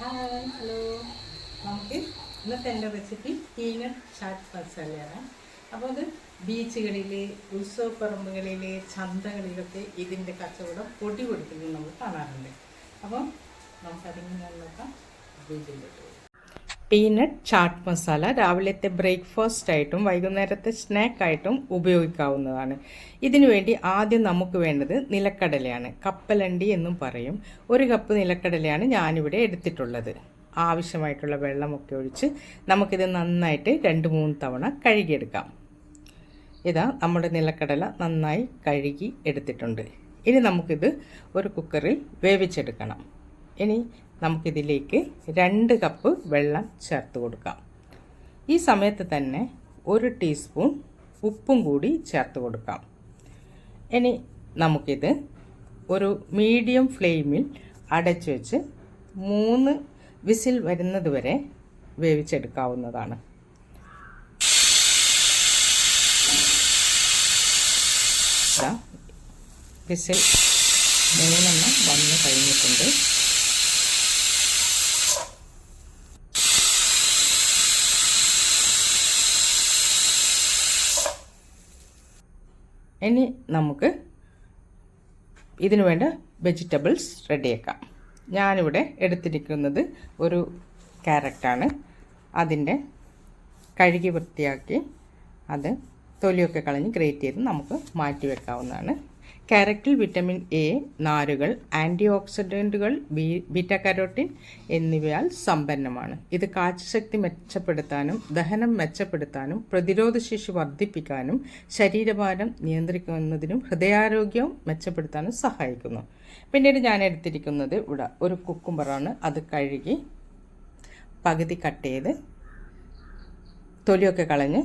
Hi hello നമുക്ക് ഇന്നത്തെ എന്റെ റെസിപ്പി പീനട്ട് ചാറ്റ് മസാലയാണ് അപ്പോൾ അത് ബീച്ചുകളിൽ ഉത്സവപ്പറമ്പുകളിൽ ചന്തകളിലൊക്കെ ഇതിന്റെ കച്ചവടം പൊടി കൊടുക്കുന്നത് നമ്മൾ കാണാറുണ്ട്. അപ്പം നമുക്കതിങ്ങനെ നോക്കാം. വീട്ടിലോട്ട് പീനട്ട് ചാട്ട് മസാല രാവിലത്തെ ബ്രേക്ക്ഫാസ്റ്റ് ആയിട്ടും വൈകുന്നേരത്തെ സ്നാക്കായിട്ടും ഉപയോഗിക്കാവുന്നതാണ്. ഇതിനുവേണ്ടി ആദ്യം നമുക്ക് വേണ്ടത് നിലക്കടലയാണ്. കപ്പലണ്ടി എന്നും പറയും. ഒരു കപ്പ് നിലക്കടലയാണ് ഞാനിവിടെ എടുത്തിട്ടുള്ളത്. ആവശ്യമായിട്ടുള്ള വെള്ളമൊക്കെ ഒഴിച്ച് നമുക്കിത് നന്നായിട്ട് രണ്ട് മൂന്ന് തവണ കഴുകിയെടുക്കാം. ഇതാ നമ്മുടെ നിലക്കടല നന്നായി കഴുകി എടുത്തിട്ടുണ്ട്. ഇനി നമുക്കിത് ഒരു കുക്കറിൽ വേവിച്ചെടുക്കണം. ഇനി നമുക്കിതിലേക്ക് രണ്ട് കപ്പ് വെള്ളം ചേർത്ത് കൊടുക്കാം. ഈ സമയത്ത് തന്നെ ഒരു ടീസ്പൂൺ ഉപ്പും കൂടി ചേർത്ത് കൊടുക്കാം. ഇനി നമുക്കിത് ഒരു മീഡിയം ഫ്ലെയിമിൽ അടച്ചു വെച്ച് മൂന്ന് വിസിൽ വരുന്നത് വരെ വേവിച്ചെടുക്കാവുന്നതാണ് വിസിൽ മൂന്നെണ്ണം വന്ന് കഴിഞ്ഞിട്ടുണ്ട്. ഇനി നമുക്ക് ഇതിനു വേണ്ട വെജിറ്റബിൾസ് റെഡിയാക്കാം ഞാനിവിടെ എടുത്തിരിക്കുന്നത് ഒരു ക്യാരറ്റാണ് അതിന്റെ കഴുകി വൃത്തിയാക്കി അത് തൊലിയൊക്കെ കളഞ്ഞ് ഗ്രേറ്റ് ചെയ്ത് നമുക്ക് മാറ്റി വെക്കാവുന്നതാണ്. ക്യാരറ്റിൽ വിറ്റമിൻ എ നാരുകൾ ആന്റി ഓക്സിഡന്റുകൾ ബി ബീറ്റ കരോട്ടിൻ എന്നിവയാൽ സമ്പന്നമാണ്. ഇത് കാഴ്ചശക്തി മെച്ചപ്പെടുത്താനും ദഹനം മെച്ചപ്പെടുത്താനും പ്രതിരോധശേഷി വർദ്ധിപ്പിക്കാനും ശരീരഭാരം നിയന്ത്രിക്കുന്നതിനും ഹൃദയാരോഗ്യം മെച്ചപ്പെടുത്താനും സഹായിക്കുന്നു. പിന്നീട് ഞാൻ എടുത്തിരിക്കുന്നത് ഇവിടെ ഒരു കുക്കുംബറാണ്. അത് കഴുകി പകുതി കട്ട് ചെയ്ത് തൊലിയൊക്കെ കളഞ്ഞ്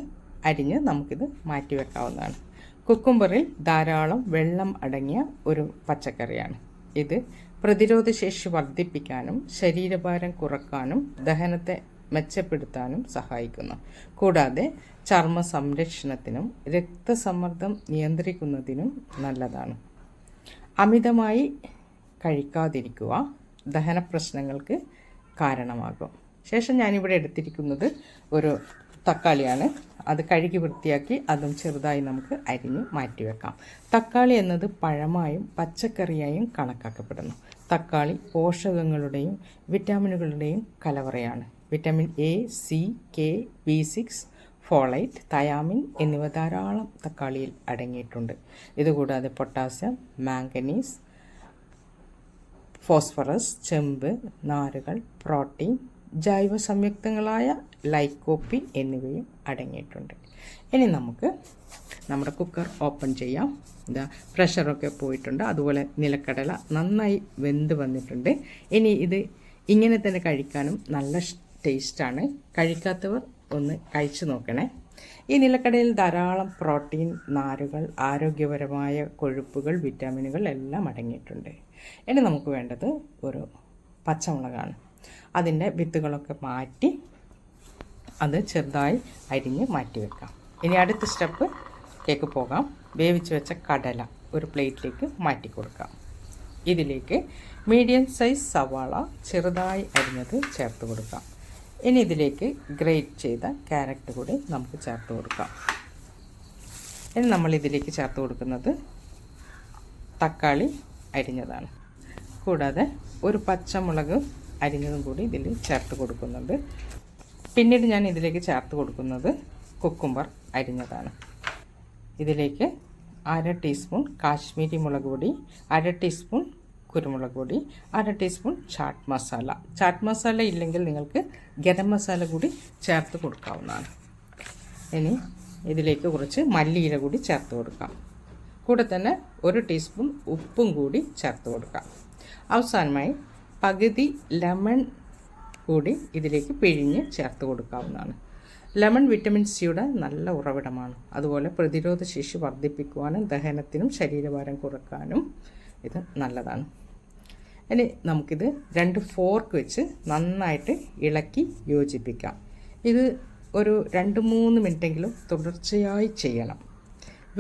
അരിഞ്ഞ് നമുക്കിത് മാറ്റി വെക്കാവുന്നതാണ് കുക്കുംബറിൽ ധാരാളം വെള്ളം അടങ്ങിയ ഒരു പച്ചക്കറിയാണ്. ഇത് പ്രതിരോധശേഷി വർദ്ധിപ്പിക്കാനും ശരീരഭാരം കുറക്കാനും ദഹനത്തെ മെച്ചപ്പെടുത്താനും സഹായിക്കുന്നു. കൂടാതെ ചർമ്മ സംരക്ഷണത്തിനും രക്തസമ്മർദ്ദം നിയന്ത്രിക്കുന്നതിനും നല്ലതാണ്. അമിതമായി കഴിക്കാതിരിക്കുക ദഹന പ്രശ്നങ്ങൾക്ക് കാരണമാകും. ശേഷം ഞാനിവിടെ എടുത്തിരിക്കുന്നത് ഒരു തക്കാളിയാണ്. അത് കഴുകി വൃത്തിയാക്കി അതും ചെറുതായി നമുക്ക് അരിഞ്ഞ് മാറ്റിവെക്കാം തക്കാളി എന്നത് പഴമായും പച്ചക്കറിയായും കണക്കാക്കപ്പെടുന്നു. തക്കാളി പോഷകങ്ങളുടെയും വിറ്റാമിനുകളുടെയും കലവറയാണ്. Vitamin A C K B six folate thiamine എന്നിവ ധാരാളം തക്കാളിയിൽ അടങ്ങിയിട്ടുണ്ട്. ഇതുകൂടാതെ പൊട്ടാസ്യം മാംഗനീസ് ഫോസ്ഫറസ് ചെമ്പ് നാരുകൾ പ്രോട്ടീൻ ജൈവ സംയുക്തങ്ങളായ ലൈക്കോപ്പിൻ എന്നിവയും അടങ്ങിയിട്ടുണ്ട്. ഇനി നമുക്ക് നമ്മുടെ കുക്കർ ഓപ്പൺ ചെയ്യാം. എന്താ പ്രഷറൊക്കെ പോയിട്ടുണ്ട്. അതുപോലെ നിലക്കടല നന്നായി വെന്ത് വന്നിട്ടുണ്ട്. ഇനി ഇത് ഇങ്ങനെ തന്നെ കഴിക്കാനും നല്ല ടേസ്റ്റാണ് കഴിക്കാത്തവർ ഒന്ന് കഴിച്ചു നോക്കണേ. ഈ നിലക്കടയിൽ ധാരാളം പ്രോട്ടീൻ നാരുകൾ ആരോഗ്യപരമായ കൊഴുപ്പുകൾ വിറ്റാമിനുകൾ എല്ലാം അടങ്ങിയിട്ടുണ്ട്. ഇനി നമുക്ക് വേണ്ടത് ഒരു പച്ചമുളകാണ്. അതിന്റെ വിത്തുകളൊക്കെ മാറ്റി അത് ചെറുതായി അരിഞ്ഞ് മാറ്റി വെക്കാം. ഇനി അടുത്ത സ്റ്റെപ്പ് കേക്ക് പോകാം. വേവിച്ച് വെച്ച കടല ഒരു പ്ലേറ്റിലേക്ക് മാറ്റി കൊടുക്കാം. ഇതിലേക്ക് മീഡിയം സൈസ് സവാള ചെറുതായി അരിഞ്ഞത് ചേർത്ത് കൊടുക്കാം. ഇനി ഇതിലേക്ക് ഗ്രേറ്റ് ചെയ്ത ക്യാരറ്റ് കൂടി നമുക്ക് ചേർത്ത് കൊടുക്കാം. ഇനി നമ്മൾ ഇതിലേക്ക് ചേർത്ത് കൊടുക്കുന്നത് തക്കാളി അരിഞ്ഞതാണ്. കൂടാതെ ഒരു പച്ചമുളക് അരിഞ്ഞതും കൂടി ഇതിൽ ചേർത്ത് കൊടുക്കുന്നുണ്ട്. പിന്നീട് ഞാൻ ഇതിലേക്ക് ചേർത്ത് കൊടുക്കുന്നത് കുക്കുംബർ അരിഞ്ഞതാണ്. ഇതിലേക്ക് അര ടീസ്പൂൺ കാശ്മീരി മുളക് പൊടി അര ടീസ്പൂൺ കുരുമുളക് പൊടി അര ടീസ്പൂൺ ചാട്ട് മസാല. ചാട്ട് മസാല ഇല്ലെങ്കിൽ നിങ്ങൾക്ക് ഗരം മസാല കൂടി ചേർത്ത് കൊടുക്കാവുന്നതാണ്. ഇനി ഇതിലേക്ക് കുറച്ച് മല്ലിയില കൂടി ചേർത്ത് കൊടുക്കാം. കൂടെ തന്നെ ഒരു ടീസ്പൂൺ ഉപ്പും കൂടി ചേർത്ത് കൊടുക്കാം. അവസാനമായി പകുതി ലെമൺ കൂടി ഇതിലേക്ക് പിഴിഞ്ഞ് ചേർത്ത് കൊടുക്കാവുന്നതാണ്. ലെമൺ വിറ്റമിൻ സിയുടെ നല്ല ഉറവിടമാണ്. അതുപോലെ പ്രതിരോധ ശേഷി വർദ്ധിപ്പിക്കുവാനും ദഹനത്തിനും ശരീരഭാരം കുറക്കാനും ഇത് നല്ലതാണ്. ഇനി നമുക്കിത് രണ്ട് ഫോർക്ക് വെച്ച് നന്നായിട്ട് ഇളക്കി യോജിപ്പിക്കാം. ഇത് ഒരു രണ്ട് മൂന്ന് മിനിറ്റെങ്കിലും തുടർച്ചയായി ചെയ്യണം.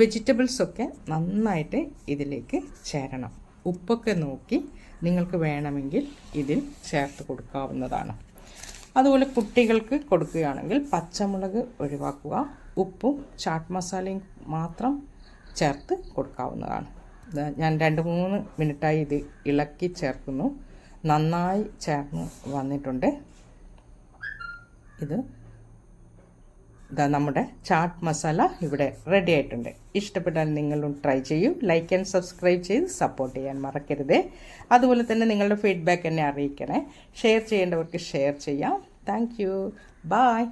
വെജിറ്റബിൾസൊക്കെ നന്നായിട്ട് ഇതിലേക്ക് ചേരണം. ഉപ്പൊക്കെ നോക്കി നിങ്ങൾക്ക് വേണമെങ്കിൽ ഇതിൽ ചേർത്ത് കൊടുക്കാവുന്നതാണ്. അതുപോലെ കുട്ടികൾക്ക് കൊടുക്കുകയാണെങ്കിൽ പച്ചമുളക് ഒഴിവാക്കുക ഉപ്പും ചാട്ട് മസാലയും മാത്രം ചേർത്ത് കൊടുക്കാവുന്നതാണ്. ഞാൻ രണ്ട് മൂന്ന് മിനിറ്റായി ഇത് ഇളക്കി ചേർക്കുന്നു. നന്നായി ചേർന്ന് വന്നിട്ടുണ്ട്. ഇത് ഇതാ നമ്മുടെ ചാട്ട് മസാല ഇവിടെ റെഡി ആയിട്ടുണ്ട്. ഇഷ്ടപ്പെട്ടാൽ നിങ്ങളും ട്രൈ ചെയ്യൂ. ലൈക്ക് ആൻഡ് സബ്സ്ക്രൈബ് ചെയ്ത് സപ്പോർട്ട് ചെയ്യാൻ മറക്കരുതേ. അതുപോലെ തന്നെ നിങ്ങളുടെ ഫീഡ്ബാക്ക് എന്നെ അറിയിക്കണേ. ഷെയർ ചെയ്യേണ്ടവർക്ക് ഷെയർ ചെയ്യാം. Thank you bye